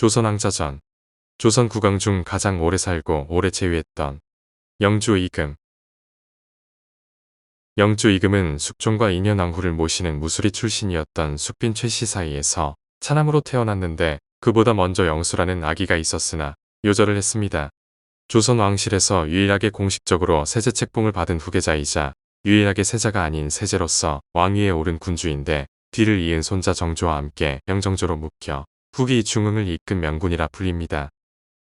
조선왕자전 조선 국왕 중 가장 오래 살고 오래 재위했던 영주 이금 영주 이금은 숙종과 인현왕후를 모시는 무술이 출신이었던 숙빈 최씨 사이에서 차남으로 태어났는데 그보다 먼저 영수라는 아기가 있었으나 요절을 했습니다. 조선 왕실에서 유일하게 공식적으로 세제 책봉을 받은 후계자이자 유일하게 세자가 아닌 세제로서 왕위에 오른 군주인데 뒤를 이은 손자 정조와 함께 영정조로 묶여 후기 중흥을 이끈 명군이라 불립니다.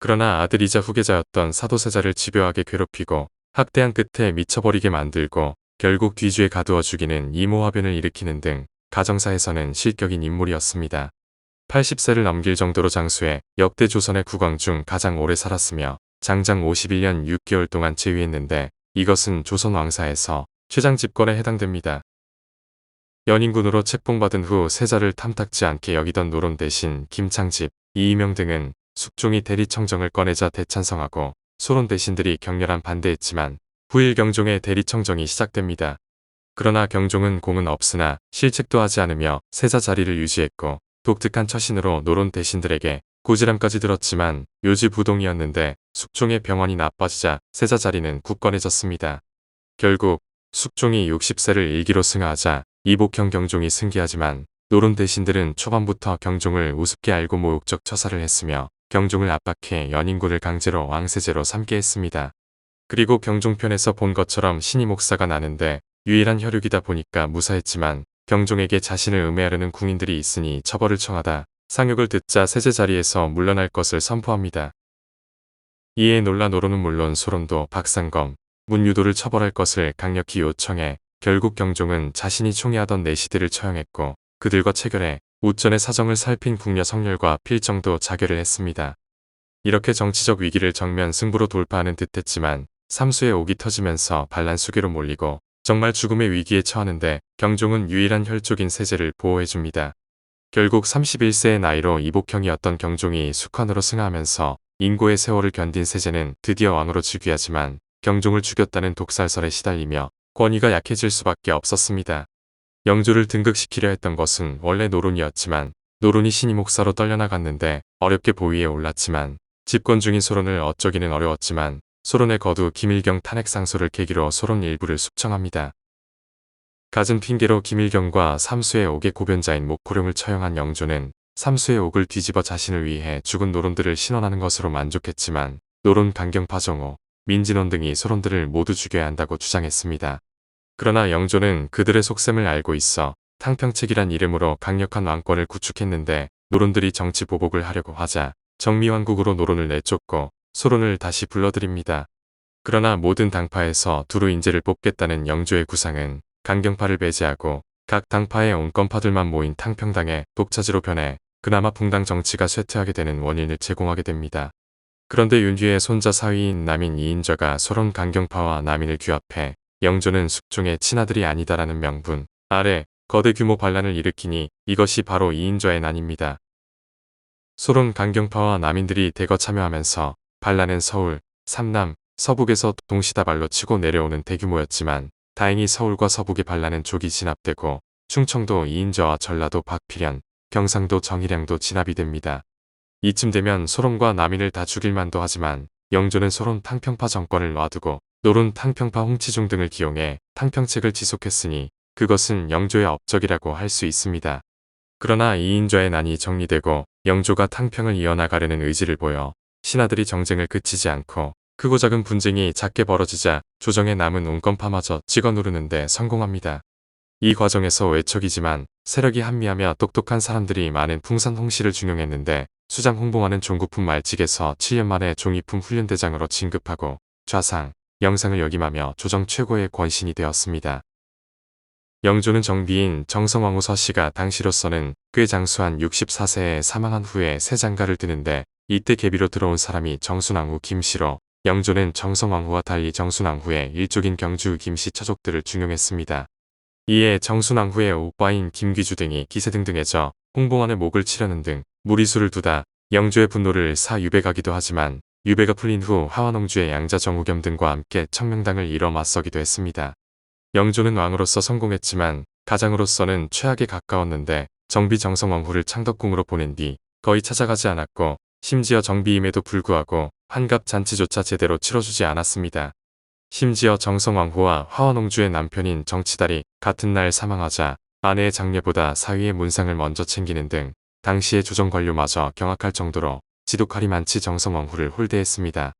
그러나 아들이자 후계자였던 사도세자를 집요하게 괴롭히고 학대한 끝에 미쳐버리게 만들고 결국 뒤주에 가두어 죽이는 이모화변을 일으키는 등 가정사에서는 실격인 인물이었습니다. 80세를 넘길 정도로 장수해 역대 조선의 국왕 중 가장 오래 살았으며 장장 51년 6개월 동안 재위했는데 이것은 조선 왕사에서 최장 집권에 해당됩니다. 연인군으로 책봉받은 후 세자를 탐탁지 않게 여기던 노론 대신 김창집, 이이명 등은 숙종이 대리청정을 꺼내자 대찬성하고 소론 대신들이 격렬한 반대했지만 후일 경종의 대리청정이 시작됩니다. 그러나 경종은 공은 없으나 실책도 하지 않으며 세자 자리를 유지했고 독특한 처신으로 노론 대신들에게 고지람까지 들었지만 요지부동이었는데 숙종의 병원이 나빠지자 세자 자리는 굳건해졌습니다. 결국 숙종이 60세를 일기로 승하하자 이복형 경종이 승기하지만 노론 대신들은 초반부터 경종을 우습게 알고 모욕적 처사를 했으며 경종을 압박해 연인군을 강제로 왕세제로 삼게 했습니다. 그리고 경종편에서 본 것처럼 신이 목사가 나는데 유일한 혈육이다 보니까 무사했지만 경종에게 자신을 음해하려는 궁인들이 있으니 처벌을 청하다 상욕을 듣자 세제 자리에서 물러날 것을 선포합니다. 이에 놀라 노론은 물론 소론도 박상검, 문유도를 처벌할 것을 강력히 요청해 결국 경종은 자신이 총애하던 내시들을 처형했고 그들과 체결해 우전의 사정을 살핀 궁녀 성렬과 필정도 자결을 했습니다. 이렇게 정치적 위기를 정면 승부로 돌파하는 듯했지만 삼수의 옥이 터지면서 반란 수계로 몰리고 정말 죽음의 위기에 처하는데 경종은 유일한 혈족인 세제를 보호해줍니다. 결국 31세의 나이로 이복형이었던 경종이 숙환으로 승하하면서 인고의 세월을 견딘 세제는 드디어 왕으로 즉위하지만 경종을 죽였다는 독살설에 시달리며 권위가 약해질 수밖에 없었습니다. 영조를 등극시키려 했던 것은 원래 노론이었지만 노론이 신이 목사로 떨려나갔는데 어렵게 보위에 올랐지만 집권 중인 소론을 어쩌기는 어려웠지만 소론의 거두 김일경 탄핵 상소를 계기로 소론 일부를 숙청합니다. 갖은 핑계로 김일경과 삼수의 옥의 고변자인 목고룡을 처형한 영조는 삼수의 옥을 뒤집어 자신을 위해 죽은 노론들을 신원하는 것으로 만족했지만 노론 강경파 정호, 민진원 등이 소론들을 모두 죽여야 한다고 주장했습니다. 그러나 영조는 그들의 속셈을 알고 있어 탕평책이란 이름으로 강력한 왕권을 구축했는데 노론들이 정치 보복을 하려고 하자 정미왕국으로 노론을 내쫓고 소론을 다시 불러들입니다. 그러나 모든 당파에서 두루 인재를 뽑겠다는 영조의 구상은 강경파를 배제하고 각 당파의 온건파들만 모인 탕평당의 독차지로 변해 그나마 붕당 정치가 쇠퇴하게 되는 원인을 제공하게 됩니다. 그런데 윤휘의 손자 사위인 남인 이인저가 소론 강경파와 남인을 규합해 영조는 숙종의 친아들이 아니다라는 명분 아래 거대 규모 반란을 일으키니 이것이 바로 이인저의 난입니다. 소론 강경파와 남인들이 대거 참여하면서 반란은 서울, 삼남, 서북에서 동시다발로 치고 내려오는 대규모였지만 다행히 서울과 서북의 반란은 조기 진압되고 충청도 이인저와 전라도 박필현, 경상도 정일양도 진압이 됩니다. 이쯤 되면 소론과 남인을 다 죽일 만도 하지만 영조는 소론 탕평파 정권을 놔두고 노론 탕평파 홍치중 등을 기용해 탕평책을 지속했으니 그것은 영조의 업적이라고 할 수 있습니다. 그러나 이인조의 난이 정리되고 영조가 탕평을 이어나가려는 의지를 보여 신하들이 정쟁을 그치지 않고 크고 작은 분쟁이 작게 벌어지자 조정에 남은 온건파마저 찍어 누르는데 성공합니다. 이 과정에서 외척이지만 세력이 한미하며 똑똑한 사람들이 많은 풍산 홍씨를 중용했는데 수장 홍봉하는 종국품 말직에서 7년 만에 종이품 훈련대장으로 진급하고 좌상, 영상을 역임하며 조정 최고의 권신이 되었습니다. 영조는 정비인 정성왕후 서씨가 당시로서는 꽤 장수한 64세에 사망한 후에 새 장가를 드는데 이때 계비로 들어온 사람이 정순왕후 김씨로 영조는 정성왕후와 달리 정순왕후의 일족인 경주 김씨 처족들을 중용했습니다. 이에 정순왕후의 오빠인 김귀주 등이 기세 등등해져 홍봉안의 목을 치려는 등 무리수를 두다 영조의 분노를 사 유배가기도 하지만 유배가 풀린 후 하완홍주의 양자 정우겸 등과 함께 청명당을 이뤄 맞서기도 했습니다. 영조는 왕으로서 성공했지만 가장으로서는 최악에 가까웠는데 정비 정성왕후를 창덕궁으로 보낸 뒤 거의 찾아가지 않았고 심지어 정비임에도 불구하고 환갑 잔치조차 제대로 치러주지 않았습니다. 심지어 정성왕후와 화원옹주의 남편인 정치달이 같은 날 사망하자 아내의 장례보다 사위의 문상을 먼저 챙기는 등 당시의 조정 관료마저 경악할 정도로 지독할이 많지 정성왕후를 홀대했습니다.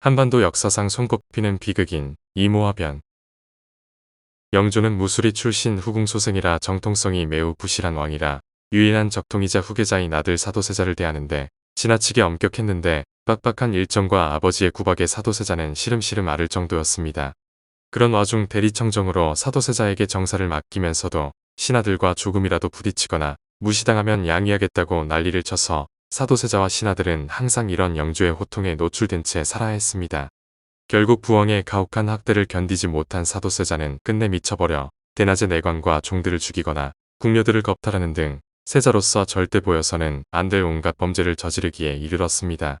한반도 역사상 손꼽히는 비극인 이모화변 영조는 무술이 출신 후궁소생이라 정통성이 매우 부실한 왕이라 유일한 적통이자 후계자인 아들 사도세자를 대하는데 지나치게 엄격했는데 빡빡한 일정과 아버지의 구박에 사도세자는 시름시름 앓을 정도였습니다. 그런 와중 대리청정으로 사도세자에게 정사를 맡기면서도 신하들과 조금이라도 부딪히거나 무시당하면 양해하겠다고 난리를 쳐서 사도세자와 신하들은 항상 이런 영조의 호통에 노출된 채 살아야 했습니다. 결국 부엉의 가혹한 학대를 견디지 못한 사도세자는 끝내 미쳐버려 대낮에 내관과 종들을 죽이거나 궁녀들을 겁탈하는 등 세자로서 절대 보여서는 안 될 온갖 범죄를 저지르기에 이르렀습니다.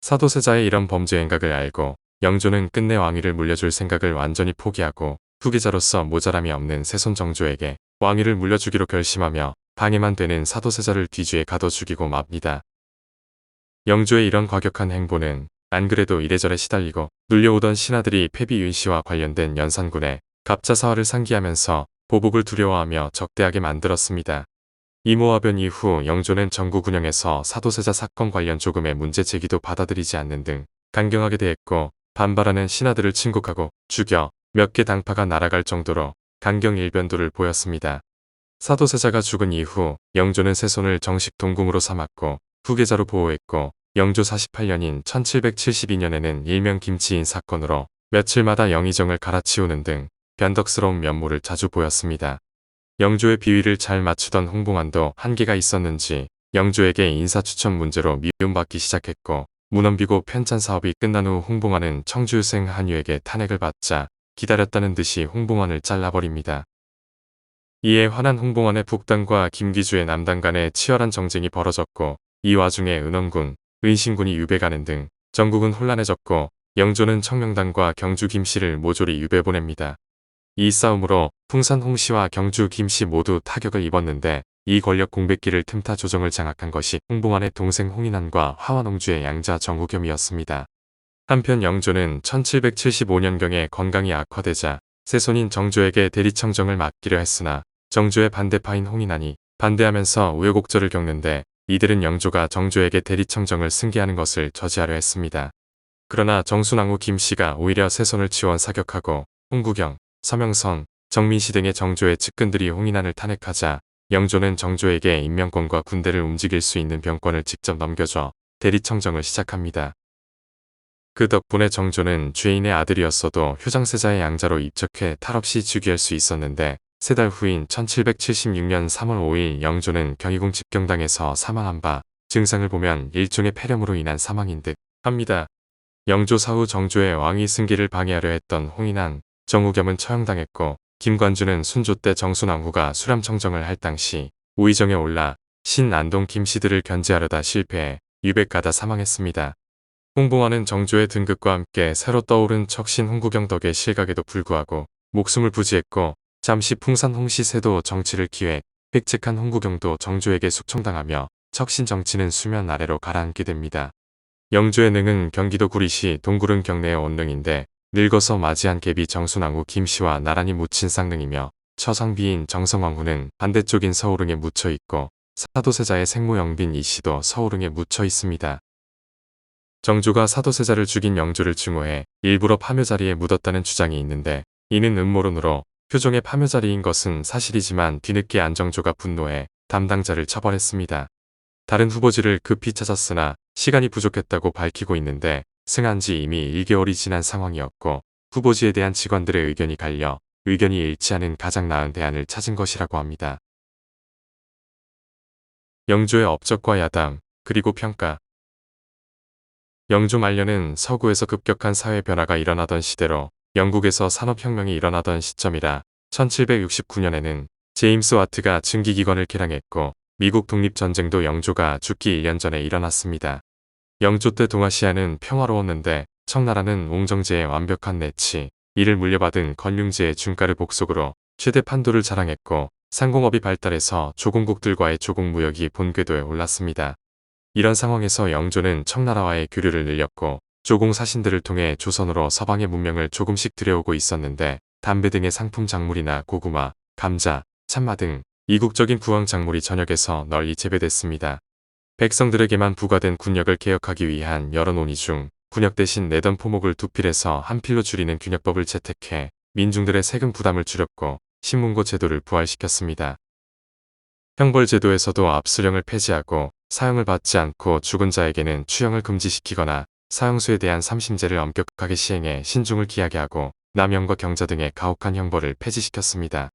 사도세자의 이런 범죄 행각을 알고 영조는 끝내 왕위를 물려줄 생각을 완전히 포기하고 후계자로서 모자람이 없는 세손 정조에게 왕위를 물려주기로 결심하며 방해만 되는 사도세자를 뒤주에 가둬 죽이고 맙니다. 영조의 이런 과격한 행보는 안 그래도 이래저래 시달리고 눌려오던 신하들이 패비 윤씨와 관련된 연산군에 갑자사화를 상기하면서 보복을 두려워하며 적대하게 만들었습니다. 이모화변 이후 영조는 전국 운영에서 사도세자 사건 관련 조금의 문제 제기도 받아들이지 않는 등 강경하게 대했고 반발하는 신하들을 친국하고 죽여 몇 개 당파가 날아갈 정도로 강경일변도를 보였습니다. 사도세자가 죽은 이후 영조는 세손을 정식 동궁으로 삼았고 후계자로 보호했고 영조 48년인 1772년에는 일명 김치인 사건으로 며칠마다 영의정을 갈아치우는 등 변덕스러운 면모를 자주 보였습니다. 영조의 비위를 잘 맞추던 홍봉안도 한계가 있었는지 영조에게 인사추천 문제로 미움받기 시작했고 문헌비고 편찬 사업이 끝난 후 홍봉안은 청주생 한유에게 탄핵을 받자 기다렸다는 듯이 홍봉안을 잘라버립니다. 이에 화난 홍봉안의 북단과 김기주의 남단 간에 치열한 정쟁이 벌어졌고 이 와중에 은원군, 은신군이 유배가는 등 전국은 혼란해졌고 영조는 청명단과 경주 김씨를 모조리 유배 보냅니다. 이 싸움으로 풍산 홍씨와 경주 김씨 모두 타격을 입었는데 이 권력 공백기를 틈타 조정을 장악한 것이 홍봉안의 동생 홍인환과 화완홍주의 양자 정우겸이었습니다. 한편 영조는 1775년경에 건강이 악화되자 세손인 정조에게 대리청정을 맡기려 했으나 정조의 반대파인 홍인환이 반대하면서 우여곡절을 겪는데 이들은 영조가 정조에게 대리청정을 승계하는 것을 저지하려 했습니다. 그러나 정순왕후 김씨가 오히려 세손을 지원 사격하고 홍구경, 서명선, 정민씨 등의 정조의 측근들이 홍인환을 탄핵하자 영조는 정조에게 인명권과 군대를 움직일 수 있는 병권을 직접 넘겨줘 대리청정을 시작합니다. 그 덕분에 정조는 죄인의 아들이었어도 효장세자의 양자로 입적해 탈없이 즉위할 수 있었는데 세 달 후인 1776년 3월 5일 영조는 경희궁 집경당에서 사망한 바 증상을 보면 일종의 폐렴으로 인한 사망인 듯 합니다. 영조 사후 정조의 왕위 승기를 방해하려 했던 홍인환, 정우겸은 처형당했고 김관주는 순조 때 정순왕후가 수람청정을 할 당시 우의정에 올라 신안동 김씨들을 견제하려다 실패해 유백가다 사망했습니다. 홍봉환은 정조의 등극과 함께 새로 떠오른 척신 홍구경 덕의 실각에도 불구하고 목숨을 부지했고 잠시 풍산 홍시세도 정치를 기획, 획책한 홍구경도 정조에게 숙청당하며 척신 정치는 수면 아래로 가라앉게 됩니다. 영조의 능은 경기도 구리시 동구릉 경내의 원릉인데 늙어서 맞이한 갭이 정순왕후 김씨와 나란히 묻힌 쌍릉이며 처상비인 정성왕후는 반대쪽인 서울릉에 묻혀 있고 사도세자의 생모 영빈 이씨도 서울릉에 묻혀 있습니다. 정조가 사도세자를 죽인 영조를 증오해 일부러 파묘 자리에 묻었다는 주장이 있는데 이는 음모론으로 표종의 파묘 자리인 것은 사실이지만 뒤늦게 안정조가 분노해 담당자를 처벌했습니다. 다른 후보지를 급히 찾았으나 시간이 부족했다고 밝히고 있는데 승한 지 이미 1개월이 지난 상황이었고 후보지에 대한 직원들의 의견이 갈려 의견이 일치하는 가장 나은 대안을 찾은 것이라고 합니다. 영조의 업적과 야당, 그리고 평가 영조 말년은 서구에서 급격한 사회 변화가 일어나던 시대로 영국에서 산업혁명이 일어나던 시점이라 1769년에는 제임스 와트가 증기기관을 개량했고 미국 독립전쟁도 영조가 죽기 1년 전에 일어났습니다. 영조 때 동아시아는 평화로웠는데 청나라는 옹정제의 완벽한 내치, 이를 물려받은 건륭제의 중가를 복속으로 최대 판도를 자랑했고 상공업이 발달해서 조공국들과의 조공 무역이 본궤도에 올랐습니다. 이런 상황에서 영조는 청나라와의 교류를 늘렸고 조공 사신들을 통해 조선으로 서방의 문명을 조금씩 들여오고 있었는데 담배 등의 상품 작물이나 고구마, 감자, 참마 등 이국적인 부황 작물이 전역에서 널리 재배됐습니다. 백성들에게만 부과된 군역을 개혁하기 위한 여러 논의 중 군역 대신 내던 포목을 두 필에서 한 필로 줄이는 균역법을 채택해 민중들의 세금 부담을 줄였고 신문고 제도를 부활시켰습니다. 형벌 제도에서도 압수령을 폐지하고 사형을 받지 않고 죽은 자에게는 추형을 금지시키거나 사형수에 대한 삼심제를 엄격하게 시행해 신중을 기하게 하고 남형과 경자 등의 가혹한 형벌을 폐지시켰습니다.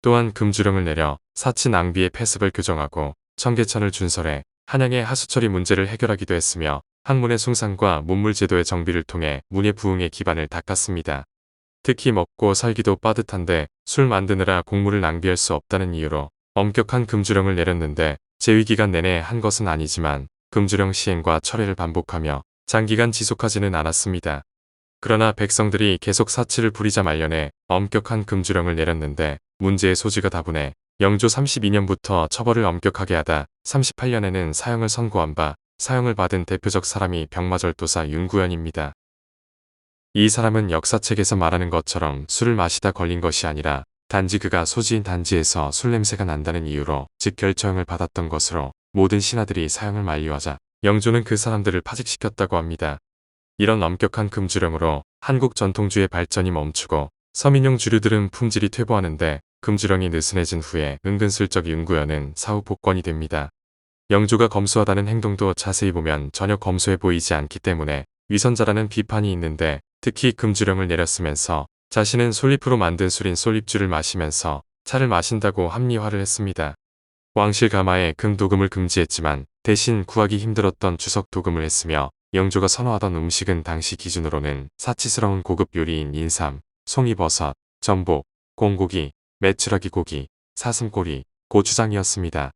또한 금주령을 내려 사치 낭비의 폐습을 규정하고 청계천을 준설해 한양의 하수처리 문제를 해결하기도 했으며 학문의 숭상과 문물제도의 정비를 통해 문예 부흥의 기반을 닦았습니다. 특히 먹고 살기도 빠듯한데 술 만드느라 곡물을 낭비할 수 없다는 이유로 엄격한 금주령을 내렸는데 재위기간 내내 한 것은 아니지만 금주령 시행과 철회를 반복하며 장기간 지속하지는 않았습니다. 그러나 백성들이 계속 사치를 부리자 말년에 엄격한 금주령을 내렸는데 문제의 소지가 다분해 영조 32년부터 처벌을 엄격하게 하다 38년에는 사형을 선고한 바 사형을 받은 대표적 사람이 병마절도사 윤구현입니다. 이 사람은 역사책에서 말하는 것처럼 술을 마시다 걸린 것이 아니라 단지 그가 소지인 단지에서 술 냄새가 난다는 이유로 직결처형을 받았던 것으로 모든 신하들이 사형을 만류하자 영조는 그 사람들을 파직시켰다고 합니다. 이런 엄격한 금주령으로 한국 전통주의 발전이 멈추고 서민용 주류들은 품질이 퇴보하는데 금주령이 느슨해진 후에 은근슬쩍 윤구현은 사후 복권이 됩니다. 영조가 검소하다는 행동도 자세히 보면 전혀 검소해 보이지 않기 때문에 위선자라는 비판이 있는데 특히 금주령을 내렸으면서 자신은 솔잎으로 만든 술인 솔잎주를 마시면서 차를 마신다고 합리화를 했습니다. 왕실 가마에 금 도금을 금지했지만 대신 구하기 힘들었던 주석 도금을 했으며 영조가 선호하던 음식은 당시 기준으로는 사치스러운 고급 요리인 인삼, 송이버섯, 전복, 공고기, 메추라기 고기, 사슴꼬리, 고추장이었습니다.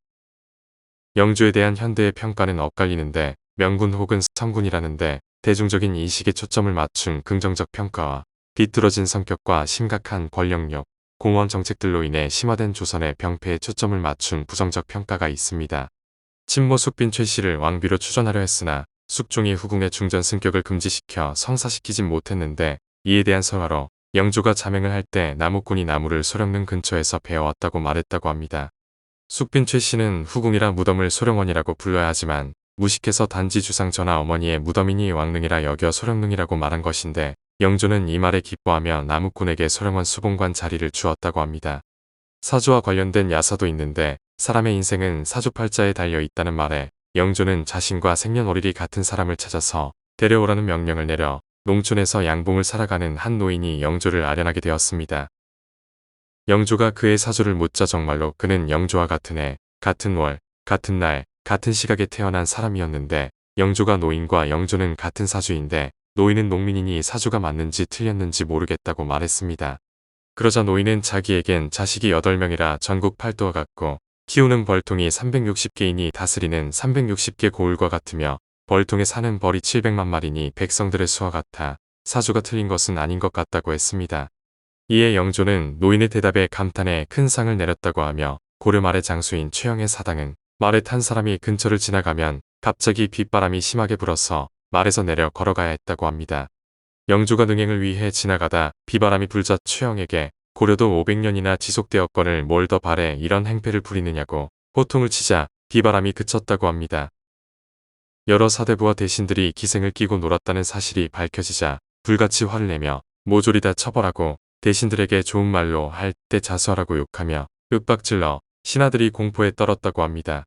영조에 대한 현대의 평가는 엇갈리는데 명군 혹은 성군이라는데 대중적인 인식에 초점을 맞춘 긍정적 평가와 비뚤어진 성격과 심각한 권력력, 공원 정책들로 인해 심화된 조선의 병폐에 초점을 맞춘 부정적 평가가 있습니다. 친모 숙빈 최 씨를 왕비로 추전하려 했으나 숙종이 후궁의 중전 승격을 금지시켜 성사시키진 못했는데 이에 대한 설화로 영조가 자맹을 할 때 나무꾼이 나무를 소령릉 근처에서 베어왔다고 말했다고 합니다. 숙빈 최 씨는 후궁이라 무덤을 소령원이라고 불러야 하지만 무식해서 단지 주상 전하 어머니의 무덤이니 왕릉이라 여겨 소령릉이라고 말한 것인데 영조는 이 말에 기뻐하며 나무꾼에게 소령원 수봉관 자리를 주었다고 합니다. 사주와 관련된 야사도 있는데 사람의 인생은 사주팔자에 달려 있다는 말에 영조는 자신과 생년월일이 같은 사람을 찾아서 데려오라는 명령을 내려 농촌에서 양봉을 살아가는 한 노인이 영조를 아련하게 되었습니다. 영조가 그의 사주를 묻자 정말로 그는 영조와 같은 해, 같은 월, 같은 날, 같은 시각에 태어난 사람이었는데 영조가 노인과 영조는 같은 사주인데 노인은 농민이니 사주가 맞는지 틀렸는지 모르겠다고 말했습니다. 그러자 노인은 자기에겐 자식이 8명이라 전국 팔도와 같고 키우는 벌통이 360개이니 다스리는 360개 고을과 같으며 벌통에 사는 벌이 700만 마리니 백성들의 수와 같아 사주가 틀린 것은 아닌 것 같다고 했습니다. 이에 영조는 노인의 대답에 감탄해 큰 상을 내렸다고 하며 고려 말의 장수인 최영의 사당은 말에 탄 사람이 근처를 지나가면 갑자기 빗바람이 심하게 불어서 말에서 내려 걸어가야 했다고 합니다. 영조가 능행을 위해 지나가다 비바람이 불자 최영에게 고려도 500년이나 지속되었건을 뭘 더 바래 이런 행패를 부리느냐고 호통을 치자 비바람이 그쳤다고 합니다. 여러 사대부와 대신들이 기생을 끼고 놀았다는 사실이 밝혀지자 불같이 화를 내며 모조리 다 처벌하고 대신들에게 좋은 말로 할 때 자수하라고 욕하며 윽박질러 신하들이 공포에 떨었다고 합니다.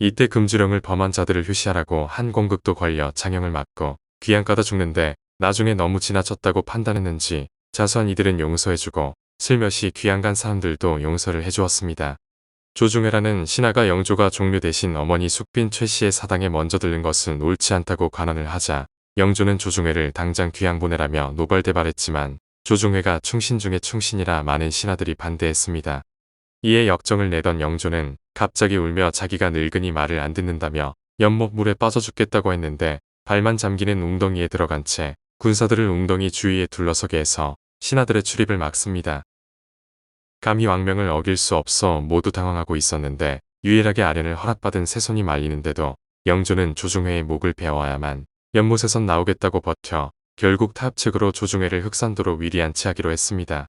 이때 금주령을 범한 자들을 휴시하라고 한 공극도 걸려 장형을 맞고 귀양가다 죽는데 나중에 너무 지나쳤다고 판단했는지 자수한 이들은 용서해주고 슬며시 귀양간 사람들도 용서를 해주었습니다. 조중회라는 신하가 영조가 종묘 대신 어머니 숙빈 최 씨의 사당에 먼저 들른 것은 옳지 않다고 관언을 하자 영조는 조중회를 당장 귀양 보내라며 노발대발했지만 조중회가 충신 중에 충신이라 많은 신하들이 반대했습니다. 이에 역정을 내던 영조는 갑자기 울며 자기가 늙으니 말을 안 듣는다며 연못 물에 빠져 죽겠다고 했는데 발만 잠기는 웅덩이에 들어간 채 군사들을 웅덩이 주위에 둘러서게 해서 신하들의 출입을 막습니다. 감히 왕명을 어길 수 없어 모두 당황하고 있었는데 유일하게 아련을 허락받은 새손이 말리는데도 영조는 조중회의 목을 베어와야만 연못에선 나오겠다고 버텨 결국 타협책으로 조중회를 흑산도로 위리안치하기로 했습니다.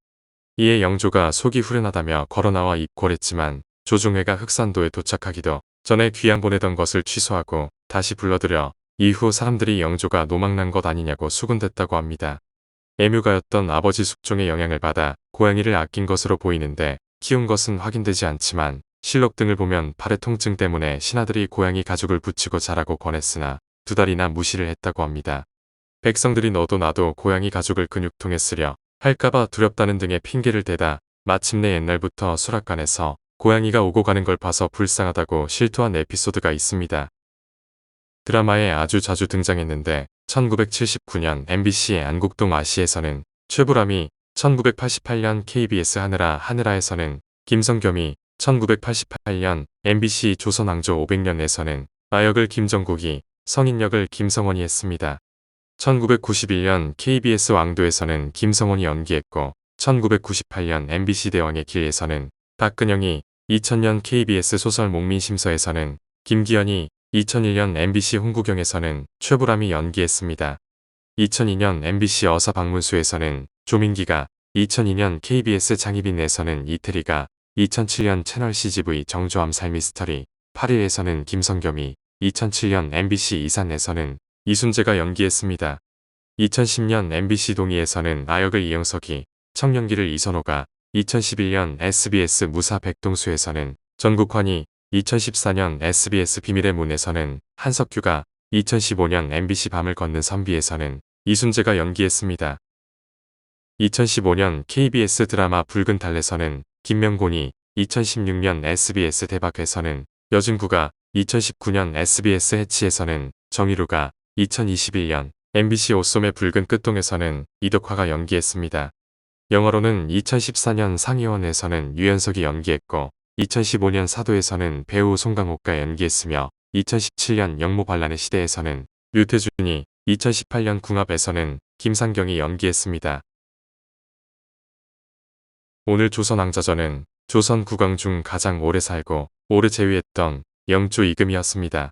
이에 영조가 속이 후련하다며 걸어나와 입궐했지만 조중회가 흑산도에 도착하기도 전에 귀양 보내던 것을 취소하고 다시 불러들여 이후 사람들이 영조가 노망난 것 아니냐고 수군댔다고 합니다. 애묘가였던 아버지 숙종의 영향을 받아 고양이를 아낀 것으로 보이는데 키운 것은 확인되지 않지만 실록 등을 보면 팔의 통증 때문에 신하들이 고양이 가죽을 붙이고 자라고 권했으나 두 달이나 무시를 했다고 합니다. 백성들이 너도 나도 고양이 가죽을 근육통에 쓰려 할까봐 두렵다는 등의 핑계를 대다 마침내 옛날부터 수락관에서 고양이가 오고 가는 걸 봐서 불쌍하다고 실토한 에피소드가 있습니다. 드라마에 아주 자주 등장했는데 1979년 MBC의 안국동 아시에서는 최불암이 1988년 KBS 하늘아 하늘아에서는 김성겸이 1988년 MBC 조선왕조 500년에서는 아역을 김정국이 성인 역을 김성원이 했습니다. 1991년 KBS 왕도에서는 김성원이 연기했고 1998년 MBC 대왕의 길에서는 박근영이 2000년 KBS 소설 목민심서에서는 김기현이 2001년 MBC 홍구경에서는 최불암이 연기했습니다. 2002년 MBC 어사 박문수에서는 조민기가 2002년 KBS 장희빈에서는 이태리가 2007년 채널 CGV 정조암 살미스터리 8일에서는 김성겸이 2007년 MBC 이산에서는 이순재가 연기했습니다. 2010년 MBC 동의에서는 아역을 이영석이, 청년기를 이선호가, 2011년 SBS 무사 백동수에서는 전국환이, 2014년 SBS 비밀의 문에서는 한석규가, 2015년 MBC 밤을 걷는 선비에서는 이순재가 연기했습니다. 2015년 KBS 드라마 붉은 달래서는 김명곤이, 2016년 SBS 대박에서는 여진구가, 2019년 SBS 해치에서는 정희루가, 2021년 MBC 오솜의 붉은 끝동에서는 이덕화가 연기했습니다. 영화로는 2014년 상의원에서는 유연석이 연기했고 2015년 사도에서는 배우 송강호가 연기했으며 2017년 영모 반란의 시대에서는 류태준이 2018년 궁합에서는 김상경이 연기했습니다. 오늘 조선왕자전은 조선 국왕 중 가장 오래 살고 오래 재위했던 영조 이금이었습니다.